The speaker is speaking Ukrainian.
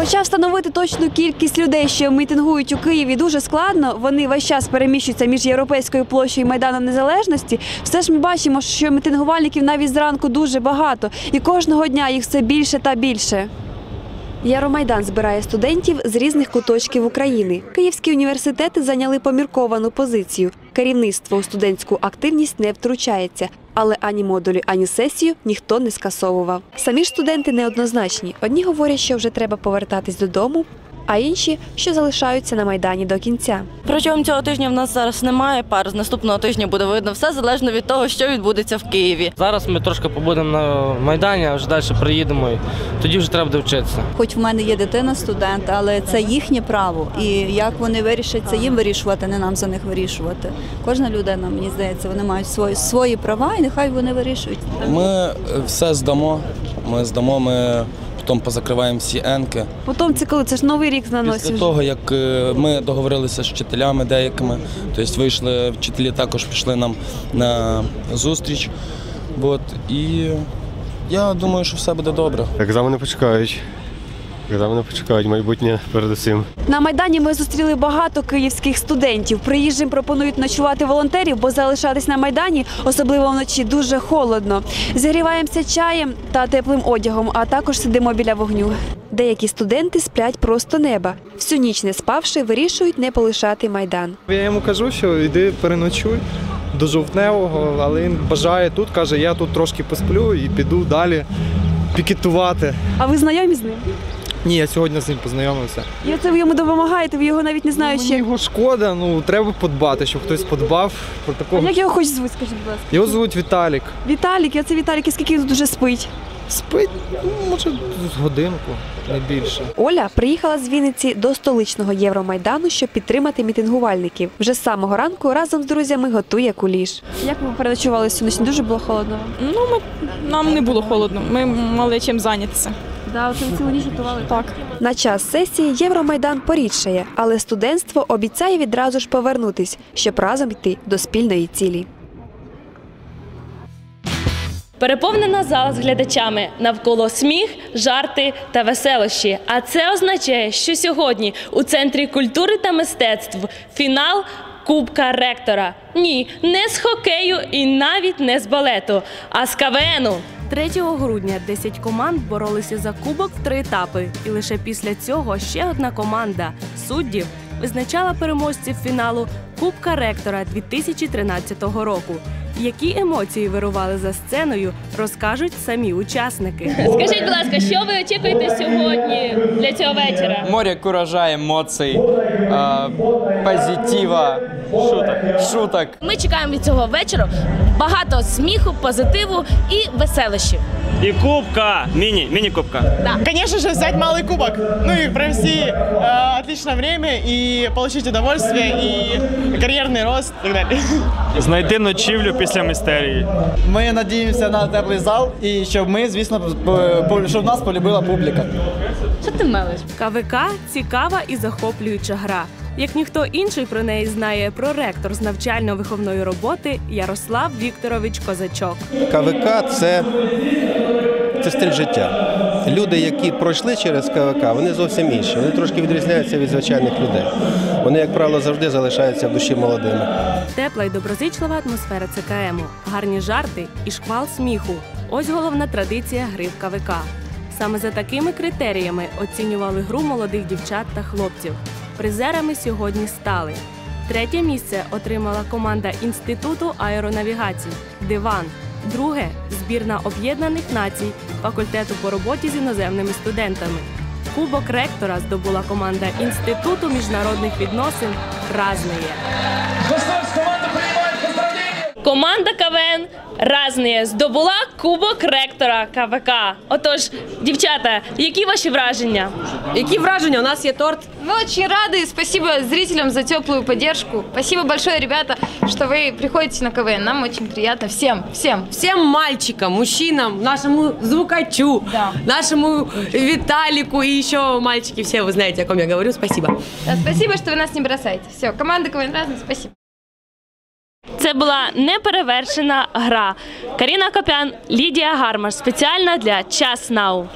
Хоча встановити точну кількість людей, що мітингують у Києві, дуже складно. Вони весь час переміщуються між європейською площею і майданом незалежності. Все ж ми бачимо, що мітингувальників навіть зранку дуже багато, і кожного дня їх все більше та більше. Євромайдан збирає студентів з різних куточків України. Київські університети зайняли помірковану позицію. Керівництво у студентську активність не втручається, але ані модулі, ані сесію ніхто не скасовував. Самі ж студенти неоднозначні. Одні говорять, що вже треба повертатись додому, а інші, що залишаються на майдані до кінця. Протягом цього тижня в нас зараз немає пар. З наступного тижня буде видно все залежно від того, що відбудеться в Києві. Зараз ми трошки побудемо на Майдані, а вже далі приїдемо. І тоді вже треба буде вчитися. Хоч в мене є дитина студент, але це їхнє право. І як вони вирішать, це їм вирішувати, не нам за них вирішувати. Кожна людина, мені здається, вони мають свої свої права, і нехай вони вирішують. Ми все здамо. Ми здамо, ми потім позакриваємо всі енки. Потім це коли це ж новий рік на носі. Після того, як е, ми договорилися з вчителями деякими, тобто вийшли, вчителі також пішли нам на зустріч. От, і я думаю, що все буде добре. Екзамени почекають. Екзамени почекають, майбутнє передусім. На майдані ми зустріли багато київських студентів. Приїжджим пропонують ночувати волонтерів, бо залишатись на майдані, особливо вночі, дуже холодно. Зігріваємося чаєм та теплим одягом, а також сидимо біля вогню. Деякі студенти сплять просто неба. Всю ніч не спавши, вирішують не полишати майдан. Я йому кажу, що йди переночуй до жовтневого, але він бажає тут, каже, я тут трошки посплю і піду далі пікетувати. А ви знайомі з ним? Ні, я сьогодні з ним познайомився. І оце ви йому допомагаєте, ви його навіть не Мені знаючи. його шкода, ну треба подбати, щоб хтось подбав про А такого. як його хоч звуть, скажіть, будь ласка? Його звуть Віталік. Віталік, я це Віталік, і скільки він тут уже спить? Спить, ну, може, годинку, не більше. Оля приїхала з Вінниці до столичного Євромайдану, щоб підтримати мітингувальників. Вже з самого ранку разом з друзями готує куліш. Як ви переночували всю ніч? Дуже було холодно. Ну, ми, нам не було холодно. Ми мали чим зайнятися. Да, от ви цілу ніч готували. Так. На час сесії Євромайдан порідшає, але студентство обіцяє відразу ж повернутись, щоб разом йти до спільної цілі. Переповнена зала з глядачами навколо сміх, жарти та веселощі. А це означає, що сьогодні у центрі культури та мистецтв фінал Кубка ректора. Ні, не з хокею і навіть не з балету, а з КВНу. 3 грудня 10 команд боролися за кубок в три етапи, і лише після цього ще одна команда суддів визначала переможців фіналу Кубка ректора 2013 року. Які емоції вирували за сценою, розкажуть самі учасники. Скажіть, будь ласка, що ви очікуєте сьогодні для цього вечора? Море куража, емоцій, позитива, шуток. шуток. Ми чекаємо від цього вечора багато сміху, позитиву і веселощів. И кубка, мини, мини-кубка. Конечно же, взять малый кубок. Ну и провести э, отличное время и получить удовольствие и карьерный рост и так далее. Знайти ночівлю після містерії. Ми надіємося на теплий зал і щоб ми, звісно, по- по- щоб нас полюбила публіка. Що ти мелиш? КВК цікава і захоплююча гра. як ніхто інший про неї знає проректор з навчально-виховної роботи Ярослав Вікторович Козачок. КВК це, це стиль життя. Люди, які пройшли через КВК, вони зовсім інші. Вони трошки відрізняються від звичайних людей. Вони, як правило, завжди залишаються в душі молодими. Тепла й доброзичлива атмосфера ЦКМу, гарні жарти і шквал сміху. Ось головна традиція гри в КВК. Саме за такими критеріями оцінювали гру молодих дівчат та хлопців. Призерами сьогодні стали. Третє місце отримала команда Інституту аеронавігації Диван. Друге збірна об'єднаних націй факультету по роботі з іноземними студентами. Кубок ректора здобула команда Інституту міжнародних відносин Разные. Команда КВН Разные здобула Кубок ректора КВК. Отож, дівчата, які ваші враження? Які враження? У нас є торт. Мы очень рады. Спасибо зрителям за теплую поддержку. Спасибо большое, ребята, что вы приходите на КВН. Нам очень приятно. Всем, всем. Всем мальчикам, мужчинам, нашему звукачу, нашему Виталику и еще мальчики все, вы знаете, о ком я говорю. Спасибо. Да, Спасибо, что вы нас не бросаете. Все, команда КВН разная. Спасибо. Це була неперевершена гра. Каріна Копян, Лідія Гармаш. Спеціально для Час Нау.